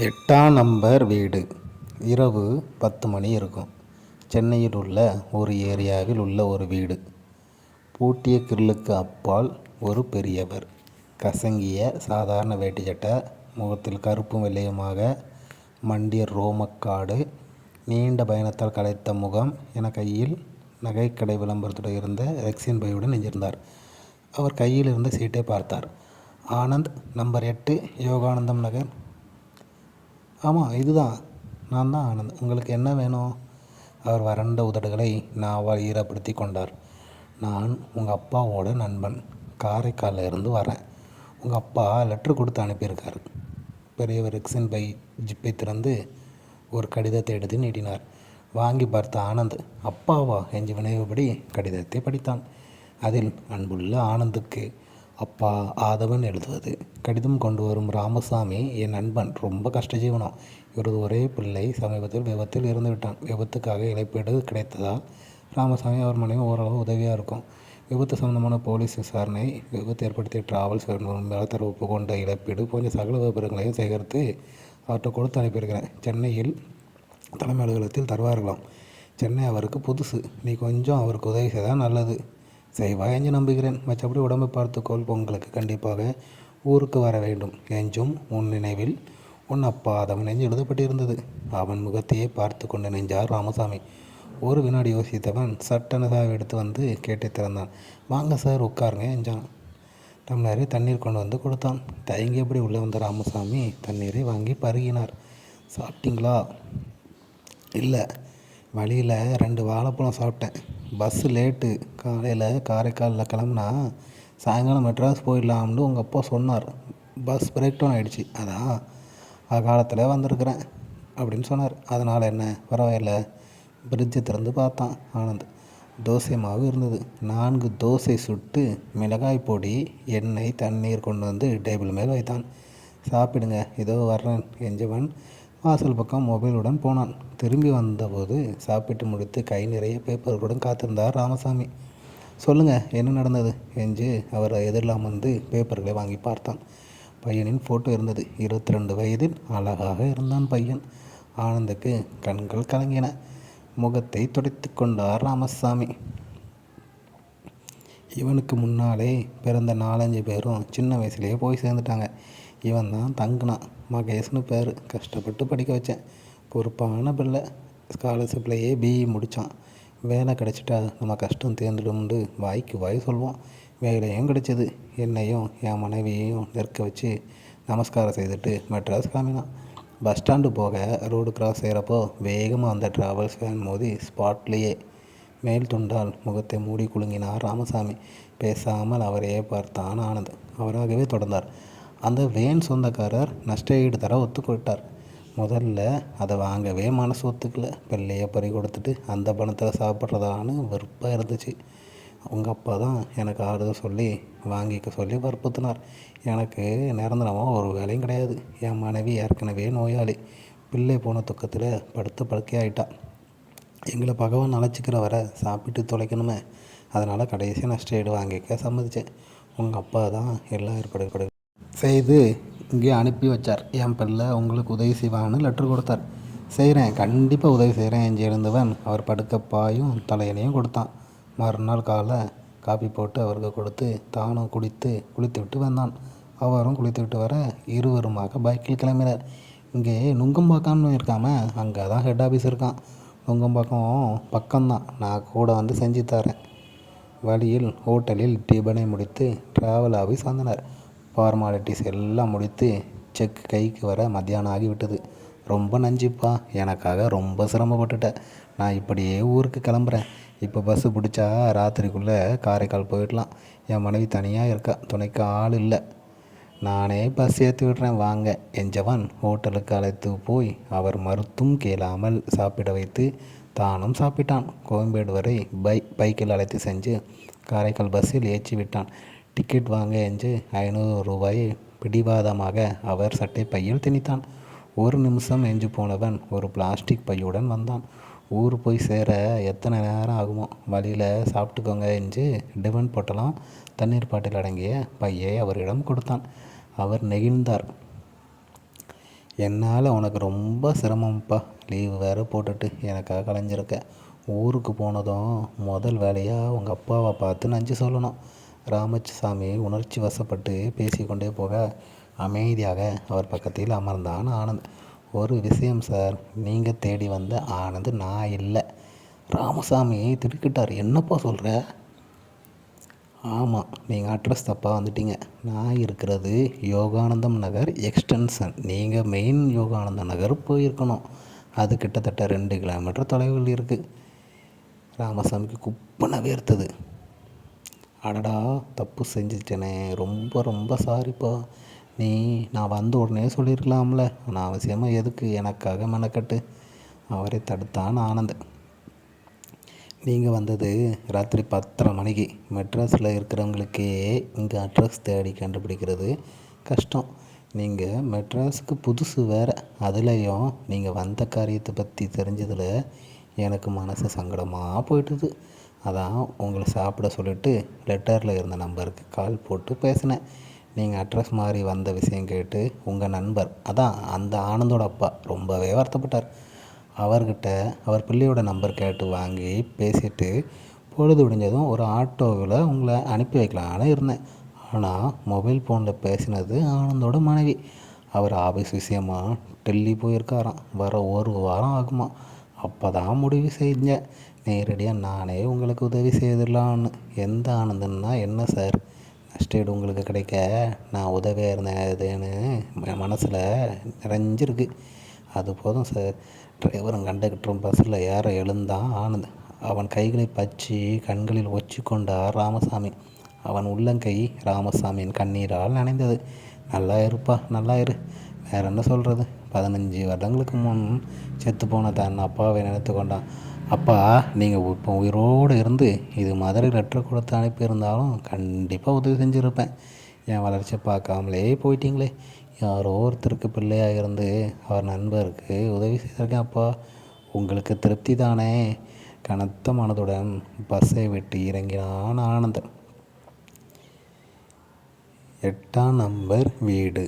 எட்டாம் நம்பர் வீடு. இரவு பத்து மணி இருக்கும். சென்னையில் உள்ள ஒரு ஏரியாவில் உள்ள ஒரு வீடு. பூட்டிய கிரில்லுக்கு அப்பால் ஒரு பெரியவர். கசங்கிய சாதாரண வேட்டி சட்டை முகத்தில் கருப்பும் வெள்ளையுமாக மண்டிய ரோமக்காடு நீண்ட பயணத்தால் களைத்த முகம் என கையில் நகைக்கடை விளம்பரத்துடன் இருந்த ரெக்ஸின் பையுடன் நெஞ்சிருந்தார் அவர் கையில் இருந்த சீட்டை பார்த்தார். ஆனந்த் நம்பர் எட்டு யோகானந்தம் நகர். ஆமாம் இதுதான். நான் தான் ஆனந்த். உங்களுக்கு என்ன வேணும்? அவர் வறண்ட உதடுகளை நாவால் ஈரப்படுத்தி கொண்டார். நான் உங்கள் அப்பாவோட நண்பன். காரைக்காலில் இருந்து வரேன். உங்கள் அப்பா லெட்ரு கொடுத்து அனுப்பியிருக்காரு. பெரியவர் எக்ஸின் பை ஜிப்பை திறந்து ஒரு கடிதத்தை எடுத்து நீட்டினார். வாங்கி பார்த்த ஆனந்த் அப்பாவா என்று வினைவுபடி கடிதத்தை படித்தான். அதில் அன்புள்ள ஆனந்துக்கு அப்பா ஆதவன் எழுதுவது. கடிதம் கொண்டு வரும் ராமசாமி என் நண்பன் ரொம்ப கஷ்ட ஜீவனம் இவரது ஒரே பிள்ளை சமீபத்தில் விபத்தில் இறந்து விட்டான். விபத்துக்காக இழப்பீடு கிடைத்ததால் ராமசாமி அவர் மனைவி ஓரளவு உதவியாக இருக்கும். விபத்து சம்பந்தமான போலீஸ் விசாரணை விபத்து ஏற்படுத்திய டிராவல்ஸ் மேலத்தர ஒப்புக்கொண்ட இழப்பீடு போன்ற சகல விவரங்களையும் சேகரித்து அவற்றை கொடுத்து அனுப்பியிருக்கிறேன். சென்னையில் தலைமை அலுவலகத்தில் தருவார்களாம். சென்னை அவருக்கு புதுசு. நீ கொஞ்சம் அவருக்கு உதவி செய்தால் நல்லது. செய்வாய் என்று நம்புகிறேன். மற்றபடி உடம்பை பார்த்துக்கொள் பொங்கலுக்கு கண்டிப்பாக ஊருக்கு வர வேண்டும். என்றும் உன் நினைவில் உன் அப்பா அதவன் நெஞ்சு எழுதப்பட்டிருந்தது. அவன் முகத்தையே பார்த்து கொண்டு நெஞ்சார் ராமசாமி. ஒரு வினாடி யோசித்தவன் சட்டன சாவி எடுத்து வந்து கேட்டு திறந்தான். வாங்க சார் உட்காருங்க என்றான். டம்ளரை தண்ணீர் கொண்டு வந்து கொடுத்தான். தயங்கியபடி உள்ளே வந்த ராமசாமி தண்ணீரை வாங்கி பருகினார். சாப்பிட்டீங்களா? இல்லை. வழியில் ரெண்டு வாழைப்பழம் சாப்பிட்டேன். பஸ்ஸு லேட்டு காலையில் காரைக்காலில் கிளம்புனா சாயங்காலம் மெட்ராஸ் போயிடலாம்னு உங்கள் அப்பா சொன்னார். பஸ் பிரேக் டவுன் ஆகிடுச்சி அதான் காலத்தில் வந்திருக்கிறேன் அப்படின்னு சொன்னார். அதனால் என்ன பரவாயில்ல. பிரிட்ஜை திறந்து பார்த்தான் ஆனந்த். தோசை மாவு இருந்தது. நான்கு தோசை சுட்டு மிளகாய் பொடி எண்ணெய் தண்ணீர் கொண்டு வந்து டேபிள் மேல் வைத்தான். சாப்பிடுங்க இதோ வர்றேன் எஞ்சவன் வாசல் பக்கம் மொபைலுடன் போனான். திரும்பி வந்தபோது சாப்பிட்டு முடித்து கை நிறைய பேப்பர்களுடன் காத்திருந்தார் ராமசாமி. சொல்லுங்கள் என்ன நடந்தது? என்று அவர் எதிரெல்லாம் வந்து பேப்பர்களை வாங்கி பார்த்தான். பையனின் ஃபோட்டோ இருந்தது. இருபத்தி ரெண்டு வயதில் அழகாக இருந்தான் பையன். ஆனந்துக்கு கண்கள் கலங்கின. முகத்தை துடைத்து கொண்டார் ராமசாமி. இவனுக்கு முன்னாலே பிறந்த நாலஞ்சு பேரும் சின்ன வயசுலேயே போய் சேர்ந்துட்டாங்க. இவன் தான் தங்கினான். மகேஷ்னு பேர். கஷ்டப்பட்டு படிக்க வச்சேன். பொறுப்பான பிள்ளை. ஸ்காலர்ஷிப்லேயே பிஇ முடித்தான் வேலை கிடச்சிட்டா நம்ம கஷ்டம் தேர்ந்துடும்னு வாய்க்கு வாய் சொல்வோம் வேலையும் கிடச்சிது. என்னையும் என் மனைவியையும் நிற்க வச்சு நமஸ்காரம் செய்துட்டு மெட்ராஸ் கிளம்பினான். பஸ் ஸ்டாண்டு போக ரோடு கிராஸ் செய்கிறப்போ வேகமாக வந்த ட்ராவல்ஸ் வேன் மோதி ஸ்பாட்லேயே மேல் துண்டால் முகத்தை மூடி குலுங்கினார் ராமசாமி. பேசாமல் அவரையே பார்த்தான் ஆனந்த். அவராகவே தொடர்ந்தார். அந்த வேன் சொந்தக்காரர் நஷ்ட ஈடு தர ஒத்துக்கொட்டார் முதல்ல அதை வாங்கவே மனசு ஒத்துக்கல. பிள்ளைய பறி கொடுத்துட்டு அந்த பணத்தில் சாப்பிட்றதான்னு வெறுப்பாக இருந்துச்சு. உங்கள் அப்பா தான் எனக்கு ஆறுதல் சொல்லி வாங்கிக்க சொல்லி வற்புறுத்தினார். எனக்கு நிரந்தரமாக ஒரு வேலையும் கிடையாது. என் மனைவி ஏற்கனவே நோயாளி. பிள்ளை போன துக்கத்தில் படுத்து படுக்கையாயிட்டா எங்களை பகவான் அழைச்சிக்கிற வர சாப்பிட்டு தொலைக்கணுமே. அதனால் கடைசியாக நஷ்ட ஈடு வாங்கிக்க சம்மதித்தேன் உங்கள் அப்பா தான் எல்லாம் ஏற்பாடு செய்து இங்கே அனுப்பி வச்சார். என் பிள்ளை உங்களுக்கு உதவி செய்வான்னு லெட்ரு கொடுத்தார். செய்கிறேன் கண்டிப்பாக உதவி செய்கிறேன் என்று எழுந்தவன் அவர் படுக்க பாயும் தலையணையும் கொடுத்தான். மறுநாள் காலை காப்பி போட்டு அவருக்கு கொடுத்து தானும் குடித்து குளித்து விட்டு வந்தான். அவரும் குளித்து விட்டு வர இருவருமாக பைக்கில் கிளம்பினார். இங்கே நுங்கம்பாக்கம்னு இருக்காம அங்கே தான் ஹெட் ஆஃபீஸ் இருக்கான். நுங்கம்பாக்கம் பக்கம்தான். நான் கூட வந்து செஞ்சு தரேன். வழியில் ஹோட்டலில் டிபனை முடித்து ட்ராவல் ஆஃபீஸ் வந்தனர் ஃபார்மாலிட்டிஸ் எல்லாம் முடித்து செக் கைக்கு வர மத்தியானம் ஆகிவிட்டது. ரொம்ப நஞ்சுப்பா. எனக்காக ரொம்ப சிரமப்பட்டுட்டேன் நான் இப்படியே ஊருக்கு கிளம்புறேன். இப்போ பஸ்ஸு பிடிச்சா ராத்திரிக்குள்ளே காரைக்கால் போயிடலாம். என் மனைவி தனியாக இருக்கா? துணைக்கு ஆள் இல்லை. நானே பஸ் ஏற்றி விடுறேன். வாங்க. எஞ்சவன் ஹோட்டலுக்கு அழைத்து போய் அவர் மறுத்தும் கேளாமல் சாப்பிட வைத்து தானும் சாப்பிட்டான். கோயம்பேடு வரை பை பைக்கில் அழைத்து செஞ்சு காரைக்கால் பஸ்ஸில் ஏற்றி விட்டான். டிக்கெட் வாங்க என்று ஐநூறு ரூபாயை பிடிவாதமாக அவர் சட்டை பையில் திணித்தான். ஒரு நிமிஷம் எஞ்சு போனவன் ஒரு பிளாஸ்டிக் பையுடன் வந்தான். ஊர் போய் சேர எத்தனை நேரம் ஆகுமோ? வழியில் சாப்பிட்டுக்கோங்க என்று டிபன் போட்டலாம் தண்ணீர் பாட்டில் அடங்கிய பையை அவரிடம் கொடுத்தான். அவர் நெகிழ்ந்தார். என்னால் உனக்கு ரொம்ப சிரமம்ப்பா. லீவு வேறு போட்டுட்டு எனக்காக கலைஞ்சிருக்க. ஊருக்கு போனதும் முதல் வேலையாக உங்கள் அப்பாவை பார்த்து நஞ்சு சொல்லணும். ராமசாமி உணர்ச்சி வசப்பட்டு பேசிக்கொண்டே போக அமைதியாக அவர் பக்கத்தில் அமர்ந்தான் ஆனந்த். ஒரு விஷயம் சார். நீங்கள் தேடி வந்த ஆனந்த் நான் இல்லை. ராமசாமி திடுக்கிட்டார். என்னப்பா சொல்கிற ஆமாம் நீங்கள் அட்ரஸ் தப்பாக வந்துட்டீங்க. நான் இருக்கிறது யோகானந்தம் நகர் எக்ஸ்டென்ஷன். நீங்கள் மெயின் யோகானந்தம் நகர் போயிருக்கணும். அது கிட்டத்தட்ட ரெண்டு கிலோமீட்டர் தொலைவில் இருக்குது ராமசாமிக்கு குப்பனை வேர்த்தது. அடடா தப்பு செஞ்சுட்டேனே. ரொம்ப ரொம்ப சாரிப்பா நீ நான் வந்த உடனே சொல்லியிருக்கலாம்ல நான் அவசியமாக எதுக்கு? எனக்காக மெனக்கட்டு. அவரை தடுத்தான் ஆனந்த். நீங்கள் வந்தது ராத்திரி பத்தரை மணிக்கு. மெட்ராஸில் இருக்கிறவங்களுக்கே இங்கே அட்ரஸ் தேடி கண்டுபிடிக்கிறது கஷ்டம். நீங்கள் மெட்ராஸுக்கு புதுசு வேறு. அதுலேயும் நீங்கள் வந்த காரியத்தை பற்றி தெரிஞ்சதில் எனக்கு மனசு சங்கடமாக போயிட்டுது. அதான் உங்களை சாப்பிட சொல்லிவிட்டு லெட்டரில் இருந்த நம்பருக்கு கால் போட்டு பேசினேன். நீங்கள் அட்ரஸ் மாதிரி வந்த விஷயம் கேட்டு உங்கள் நண்பர் அதான் அந்த ஆனந்தோட அப்பா ரொம்பவே வருத்தப்பட்டார். அவர்கிட்ட அவர் பிள்ளையோட நம்பர் கேட்டு வாங்கி பேசிட்டு பொழுது விடிஞ்சதும் ஒரு ஆட்டோவில் உங்களை அனுப்பி வைக்கலான்னு இருந்தேன். ஆனால் மொபைல் ஃபோனில் பேசினது ஆனந்தோட மனைவி. அவர் ஆஃபீஸ் விஷயமா டெல்லி போயிருக்காராம். வர ஒரு வாரம் ஆகுமா அப்போ தான் முடிவு செஞ்சேன் நேரடியாக நானே உங்களுக்கு உதவி செய்திடலான்னு எந்த ஆனந்தன்னா என்ன சார்? நஷ்டஈடு உங்களுக்கு கிடைக்க? நான் உதவியாக இருந்தேன் மனசில் நிறைஞ்சிருக்கு. அது போதும் சார். டிரைவரும் கண்டக்டரும் பஸ்ஸில் ஏற எழுந்தான் ஆனந்த். அவன் கைகளை பச்சி கண்களில் ஒச்சி கொண்டார் ராமசாமி. அவன் உள்ளங்கை ராமசாமியின் கண்ணீரால் நனைந்தது. நல்லா இருப்பா நல்லா இரு. வேற என்ன சொல்கிறது பதினஞ்சு வருடங்களுக்கு முன் செத்து போன தன் அப்பாவை நினைத்து கொண்டான். அப்பா நீங்கள் இப்போ உயிரோடு இருந்து இது மதுரை லெட்டர் கொடுத்து அனுப்பியிருந்தாலும் கண்டிப்பாக உதவி செஞ்சுருப்பேன். என் வளர்ச்சியை பார்க்காமலே போயிட்டீங்களே. யாரோ ஒருத்தருக்கு பிள்ளையாக இருந்து அவர் நண்பருக்கு உதவி செய்திருக்கேன் அப்பா. உங்களுக்கு திருப்தி தானே? கனத்த மனதுடன் பஸ்ஸை விட்டு இறங்கினான் ஆனந்தன். எட்டாம் நம்பர் வீடு.